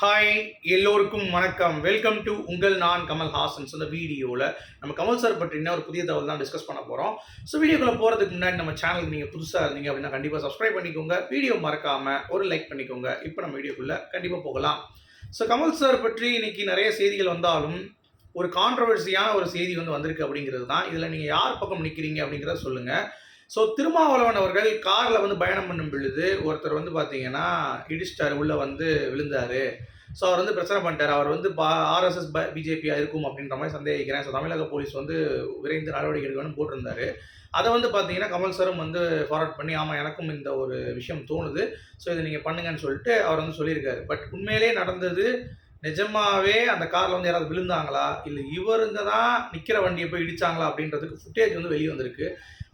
Hi எல்லோருக்கும் வணக்கம். Welcome to உங்கள் நான் கமல் ஹாசன்ஸ் இந்த வீடியோவில் நம்ம கமல் சார் பற்றின ஒரு புதிய தகவல் தான் டிஸ்கஸ் பண்ண போகிறோம் ஸோ வீடியோக்குள்ளே போகிறதுக்கு முன்னாடி நம்ம சேனலுக்கு நீங்கள் புதுசாக இருந்தீங்க அப்படின்னா கண்டிப்பாக சப்ஸ்கிரைப் பண்ணிக்கோங்க. வீடியோ மறக்காமல் ஒரு லைக் பண்ணிக்கோங்க. இப்போ நம்ம வீடியோக்குள்ளே கண்டிப்பாக போகலாம். ஸோ கமல் சார் பற்றி இன்னைக்கு நிறைய செய்திகள் வந்தாலும் ஒரு கான்ட்ரவர்சியான ஒரு செய்தி வந்து வந்திருக்கு அப்படிங்கிறது தான். இதில் நீங்கள் யார் பக்கம் நிற்கிறீங்க அப்படிங்கிறத சொல்லுங்கள் ஸோ திருமாவளவன் அவர்கள் காரில் வந்து பயணம் பண்ணும் பொழுது ஒருத்தர் வந்து பார்த்தீங்கன்னா இடிச்சிட்டார் உள்ளே வந்து விழுந்தார். ஸோ அவர் வந்து பிரச்சனை பண்ணிட்டார். அவர் வந்து பா ஆர்எஸ்எஸ் ப பிஜேபியாக இருக்கும் அப்படின்ற மாதிரி சந்தேகிக்கிறேன். ஸோ தமிழக போலீஸ் வந்து விரைந்து நடவடிக்கை எடுக்கணும்னு போட்டிருந்தாரு. அதை வந்து பார்த்தீங்கன்னா கமல் சாரும் வந்து ஃபார்வர்ட் பண்ணி ஆமாம் எனக்கும் இந்த ஒரு விஷயம் தோணுது. ஸோ இதை நீங்கள் பண்ணுங்கன்னு சொல்லிட்டு அவர் வந்து சொல்லியிருக்காரு. பட் உண்மையிலே நடந்தது நிஜமாவே அந்த காரில் வந்து யாராவது விழுந்தாங்களா? இல்லை இவருங்க தான் நிற்கிற வண்டியை போய் இடிச்சாங்களா? அப்படின்றதுக்கு ஃபுட்டேஜ் வந்து வெளியே வந்திருக்கு.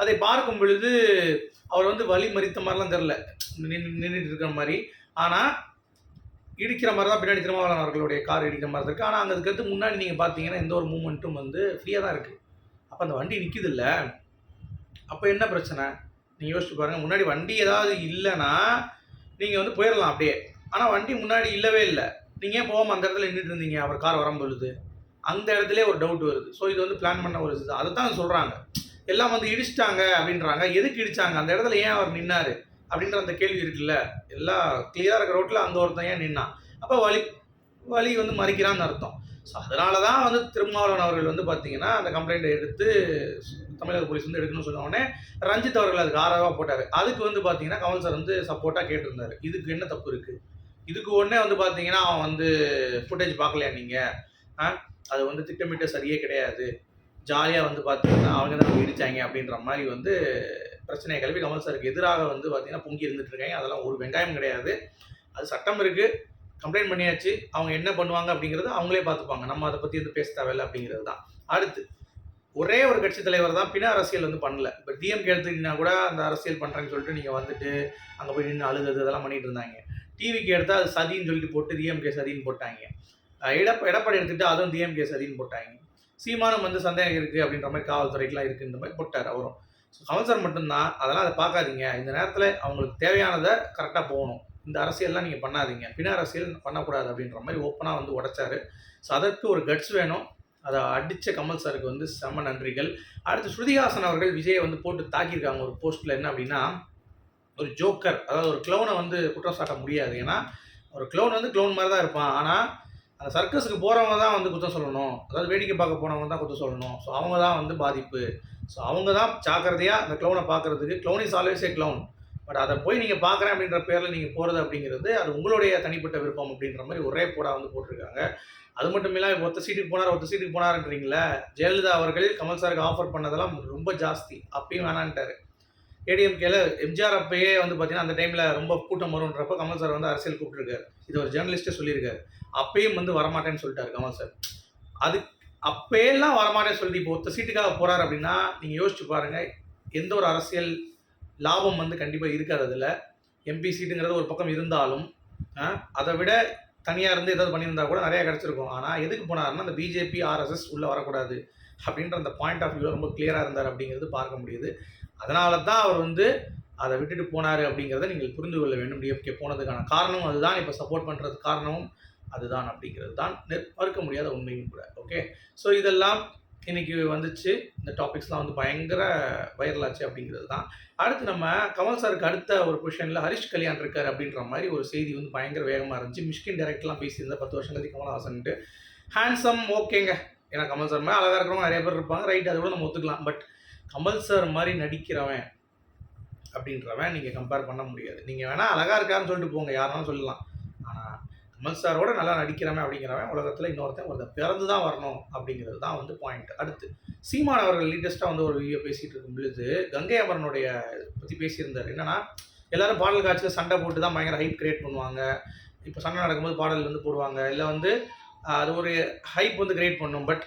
அதை பார்க்கும் பொழுது அவர் வந்து வழி மறித்த மாதிரிலாம் தெரில நின்றுட்டு இருக்கிற மாதிரி. ஆனால் இடிக்கிற மாதிரி தான் பின்னாடி திருமாவளவன் அவர்களுடைய கார் இடிக்கிற மாதிரி இருக்குது ஆனால் அங்கே அதுக்கு முன்னாடி நீங்கள் பார்த்தீங்கன்னா எந்த ஒரு மூமெண்ட்டும் வந்து ஃப்ரீயாக தான் இருக்குது அப்போ அந்த வண்டி நிற்கிது இல்லை. அப்போ என்ன பிரச்சனை? நீங்கள் யோசிச்சு பாருங்கள் முன்னாடி வண்டி ஏதாவது இல்லைன்னா நீங்கள் வந்து போயிடலாம் அப்படியே. ஆனால் வண்டி முன்னாடி இல்லவே இல்லை. நீங்கள் ஏன் போகாமல் அந்த இடத்துல நின்றுட்டு இருந்தீங்க? அவர் கார் வரும்பொழுது அந்த இடத்துல ஒரு டவுட் வருது. ஸோ இது வந்து பிளான் பண்ண ஒரு இது. அதை தான் சொல்கிறாங்க எல்லாம் வந்து இடிச்சிட்டாங்க அப்படின்றாங்க. எதுக்கு இடிச்சாங்க? அந்த இடத்துல ஏன் அவர் நின்னார்? அப்படின்ற அந்த கேள்வி இருக்குல்ல. எல்லாம் கிளியராக இருக்கிற ரோட்டில் அங்கே ஒருத்தன் ஏன் நின்னான்? அப்போ வழி வழி வந்து மறிக்கிறான்னு அர்த்தம். ஸோ அதனால தான் வந்து திருமாவளவன் அவர்கள் வந்து பார்த்தீங்கன்னா அந்த கம்ப்ளைண்ட்டை எடுத்து தமிழக போலீஸ் வந்து எடுக்கணும்னு சொன்னோடனே ரஞ்சித் அவர்கள் அதுக்கு ஆதரவாக போட்டார். அதுக்கு வந்து பார்த்தீங்கன்னா கமல் சார் வந்து சப்போர்ட்டாக கேட்டிருந்தார். இதுக்கு என்ன தப்பு இருக்குது இதுக்கு உடனே வந்து பார்த்தீங்கன்னா அவன் வந்து ஃபுட்டேஜ் பார்க்கலையா நீங்கள் அது வந்து திட்டமிட்ட சரியே கிடையாது. ஜாலியாக வந்து பார்த்தீங்கன்னா அவங்க தான் இடித்தாங்க அப்படின்ற மாதிரி வந்து பிரச்சனையை கிளப்பி கமல் சாருக்கு எதிராக வந்து பார்த்தீங்கன்னா பொங்கி இருந்துட்டு இருக்காங்க. அதெல்லாம் ஒரு வெங்காயம் கிடையாது. அது சட்டம் இருக்குது கம்ப்ளைண்ட் பண்ணியாச்சு. அவங்க என்ன பண்ணுவாங்க அப்படிங்கிறது அவங்களே பார்த்துப்பாங்க. நம்ம அதை பற்றி வந்து பேச தேவையில்லை அப்படிங்கிறது தான். அடுத்து ஒரே ஒரு கட்சி தலைவர் தான் பின்ன அரசியல் வந்து பண்ணல. இப்போ டிஎம்கே எடுத்துக்கிட்டிங்கன்னா கூட அந்த அரசியல் பண்ணுறேன்னு சொல்லிட்டு நீங்கள் வந்துட்டு அங்கே போய் நின்று அழுகுது அதெல்லாம் பண்ணிட்டு இருந்தாங்க. டிவிக்கு எடுத்தால் அது சதின்னு சொல்லிட்டு போட்டு டிஎம்கே சதின்னு போட்டாங்க. எடப்ப எடப்பாடி எடுத்துகிட்டு அதுவும் டிஎம்கே சதின்னு போட்டாங்க. சீமானம் வந்து சந்தேகம் இருக்குது அப்படின்ற மாதிரி காவல்துறைக்கெலாம் இருக்குது இந்த மாதிரி போட்டார் அவரும். ஸோ கமல் சார் மட்டும்தான் அதெல்லாம் அதை பார்க்காதீங்க. இந்த நேரத்தில் அவங்களுக்கு தேவையானதை கரெக்டாக போகணும். இந்த அரசியல்லாம் நீங்கள் பண்ணாதீங்க. பின்ன அரசியல் பண்ணக்கூடாது அப்படின்ற மாதிரி ஓப்பனாக வந்து உடைச்சாரு. ஸோ அதற்கு ஒரு கட்ஸ் வேணும். அதை அடித்த கமல் சாருக்கு வந்து செம நன்றிகள். அடுத்து ஸ்ருதிஹாசன் அவர்கள் விஜயை வந்து போட்டு தாக்கியிருக்காங்க ஒரு போஸ்ட்டில் என்ன அப்படின்னா ஒரு ஜோக்கர் அதாவது ஒரு க்ளோனை வந்து குற்றம் சாட்ட முடியாது. ஏன்னா ஒரு க்ளோன் வந்து க்ளோன் மாதிரி தான் இருப்பான். ஆனால் அந்த சர்க்கஸுக்கு போகிறவங்க தான் வந்து குத்தம் சொல்லணும். அதாவது வேடிக்கை பார்க்க போனவங்க தான் குத்தம் சொல்லணும். ஸோ அவங்க தான் வந்து பாதிப்பு. ஸோ அவங்க தான் ஜாக்கிரதையாக அந்த க்ளோனை பார்க்குறதுக்கு clone is always a clone but அதை போய் நீங்கள் பார்க்குறேன் அப்படின்ற பேரில் நீங்கள் போகிறது அப்படிங்கிறது அது உங்களுடைய தனிப்பட்ட விருப்பம் அப்படின்ற மாதிரி ஒரே போடா வந்து போட்டிருக்காங்க. அது மட்டும் இல்லாமல் இப்போ ஒத்த சீட்டுக்கு போனார் ஒத்த சீட்டுக்கு போனார்ன்றீங்களே ஜெயலலிதா அவர்கள் கமல் சாருக்கு ஆஃபர் பண்ணதெல்லாம் ரொம்ப ஜாஸ்தி. அப்பயும் வேணான்ட்டார். ஏடிஎம்கேல எம்ஜிஆர் அப்பயே வந்து பார்த்தீங்கன்னா அந்த டைமில் ரொம்ப கூட்டம் வரும்ன்றப்ப கமல் சார் வந்து அரசியல் கூப்பிட்டுருக்காரு. இது ஒரு ஜேர்னலிஸ்ட்டே சொல்லியிருக்காரு. அப்பயும் வந்து வரமாட்டேன்னு சொல்லிட்டாரு கமல் சார். அது அப்பயெல்லாம் வரமாட்டேன்னு சொல்லிட்டு இப்போ ஒத்த சீட்டுக்காக போகிறார் அப்படின்னா நீங்கள் யோசிச்சு பாருங்கள் எந்த ஒரு அரசியல் லாபம் வந்து கண்டிப்பாக இருக்காது அதில். எம்பி சீட்டுங்கிறது ஒரு பக்கம் இருந்தாலும் அதை விட தனியாக இருந்து ஏதாவது பண்ணியிருந்தா கூட நிறையா கிடச்சிருக்கும். ஆனால் எதுக்கு போனாருன்னா அந்த பிஜேபி ஆர்எஸ்எஸ் உள்ளே வரக்கூடாது அப்படின்ற அந்த பாயிண்ட் ஆஃப் வியூவில் ரொம்ப கிளியராக இருந்தார் அப்படிங்கிறது பார்க்க முடியுது. அதனால தான் அவர் வந்து அதை விட்டுட்டு போனார் அப்படிங்கிறத நீங்கள் புரிந்து கொள்ள வேண்டும். டிஎஃப்கே போனதுக்கான காரணம் அதுதான். இப்போ சப்போர்ட் பண்ணுறது காரணமும் அதுதான் அப்படிங்கிறது தான் மறுக்க முடியாத உண்மையும் கூட. ஓகே ஸோ இதெல்லாம் இன்னைக்கு வந்துச்சு. இந்த டாபிக்ஸ்லாம் வந்து பயங்கர வைரலாச்சு அப்படிங்கிறது தான் அடுத்து நம்ம கமல் சாருக்கு அடுத்த ஒரு பொசிஷனில் ஹரிஷ் கல்யாண் இருக்கார் அப்படின்ற மாதிரி ஒரு செய்தி வந்து பயங்கர வேகமாக இருந்துச்சு. மிஷ்கின் டேரக்ட்லாம் பேசியிருந்தேன் பத்து வருஷம் கதி கமல்ஹாசன்ட்டு. ஹேண்ட்ஸம் ஓகேங்க ஏன்னா கமல் சார் மாதிரி அழகாக இருக்கிறவங்க நிறைய பேர் இருப்பாங்க. ரைட் அதை கூட நம்ம ஒத்துக்கலாம். பட் கமல் சார் மாதிரி நடிக்கிறவன் அப்படின்றவன் நீங்கள் கம்பேர் பண்ண முடியாது. நீங்கள் வேணால் அழகாக இருக்காருன்னு சொல்லிட்டு போங்க யாருனாலும் சொல்லலாம். ஆனால் கமல் சாரோட நல்லா நடிக்கிறவன் அப்படிங்கிறவன் உலகத்தில் இன்னொருத்தன் ஒருத்தன் பிறந்து தான் வரணும் அப்படிங்கிறது தான் வந்து பாயிண்ட் அடுத்து சீமான் அவர்கள் லேட்டஸ்ட்டாக வந்து ஒரு வீடியோ பேசிகிட்டு இருக்கும் பொழுது கங்கை அமரனுடைய பற்றி பேசியிருந்தார். என்னென்னா எல்லாரும் பாடல் காட்சியில் சண்டை போட்டு தான் பயங்கர ஹைப் கிரியேட் பண்ணுவாங்க. இப்போ சண்டை நடக்கும்போது பாடல் வந்து போடுவாங்க. இல்லை வந்து அது ஒரு ஹைப் வந்து கிரியேட் பண்ணும். பட்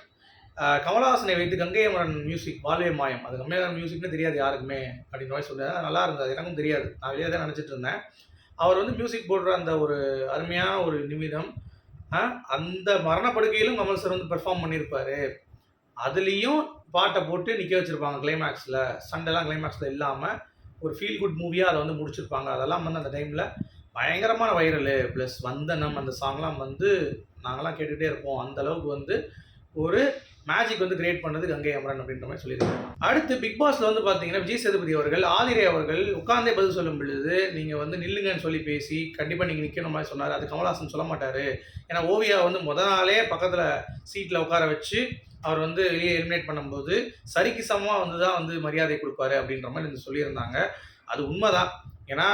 கமலஹாசனை வைத்து கங்கையமரன் மியூசிக் வாழ்வே மாயம். அது கங்கையமரன் மியூசிக்னு தெரியாது யாருக்குமே அப்படின்ற மாதிரி சொன்னார் நல்லா இருந்தது. எனக்கும் தெரியாது. நான் வெளியே தான் நினச்சிட்டு இருந்தேன். அவர் வந்து மியூசிக் போடுற அந்த ஒரு அருமையான ஒரு நிமிடம் அந்த மரணப்படுக்கையிலும் கமல் சார் வந்து பெர்ஃபார்ம் பண்ணியிருப்பார். அதுலேயும் பாட்டை போட்டு நிற்க வச்சுருப்பாங்க கிளைமேக்ஸில் சண்டெல்லாம் கிளைமேக்ஸில் இல்லாமல் ஒரு ஃபீல் குட் மூவியாக அதை வந்து முடிச்சிருப்பாங்க. அதெல்லாம் வந்து அந்த டைமில் பயங்கரமான வைரலு ப்ளஸ் வந்தனம் அந்த சாங்லாம் வந்து நாங்களாம் கேட்டுகிட்டே இருப்போம். அந்த அளவுக்கு வந்து ஒரு மேஜிக் வந்து கிரியேட் பண்ணது கங்கை அமரன் அப்படின்ற மாதிரி சொல்லியிருக்காங்க அடுத்து பிக் பாஸ்ல வந்து பார்த்தீங்கன்னா விஜய் சேதுபதி அவர்கள் ஆதிரே அவர்கள் உட்கார்ந்தே பதில் சொல்லும் பொழுது நீங்கள் வந்து நில்லுங்கன்னு சொல்லி பேசி கண்டிப்பாக நீங்கள் நிற்கணும் மாதிரி சொன்னார். அது கமல்ஹாசன் சொல்ல மாட்டார். ஏன்னா ஓவியா வந்து முத நாளே பக்கத்தில் சீட்டில் உட்கார வச்சு அவர் வந்து வெளியே எலிமினேட் பண்ணும்போது சரிக்கு சமமாக வந்து தான் வந்து மரியாதை கொடுப்பாரு அப்படின்ற மாதிரி வந்து சொல்லியிருந்தாங்க. அது உண்மைதான். ஏன்னா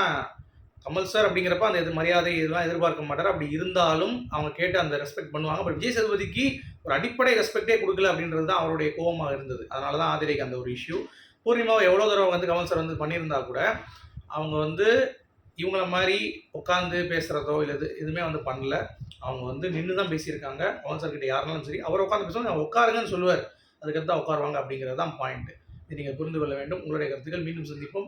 கமல் சார் அப்படிங்கிறப்ப அந்த இது மரியாதை இதெல்லாம் எதிர்பார்க்க மாட்டார். அப்படி இருந்தாலும் அவங்க கேட்டு அந்த ரெஸ்பெக்ட் பண்ணுவாங்க. பட் விஜய் சேதுபதிக்கு ஒரு அடிப்படை ரெஸ்பெக்டே கொடுக்கல அப்படின்றது தான் அவருடைய கோபமாக இருந்தது. அதனால தான் ஆதிரைக்கு அந்த ஒரு இஷ்யூ பூர்ணிமாவை எவ்வளோ தடவை வந்து கமல் சார் வந்து பண்ணியிருந்தா கூட அவங்க வந்து இவங்கள மாதிரி உட்காந்து பேசுகிறதோ இல்லை இது எதுவுமே வந்து பண்ணல. அவங்க வந்து நின்று தான் பேசியிருக்காங்க. கமல் சார்கிட்ட யாருனாலும் சரி அவர் உட்காந்து பேசுவாங்க உட்காருங்கன்னு சொல்லுவார். அதுக்கடுத்து தான் உட்காருவாங்க அப்படிங்கிறது தான் பாயிண்ட் இது நீங்கள் புரிந்து கொள்ள வேண்டும். உங்களுடைய கருத்துக்கள் மீண்டும் சந்திப்போம்.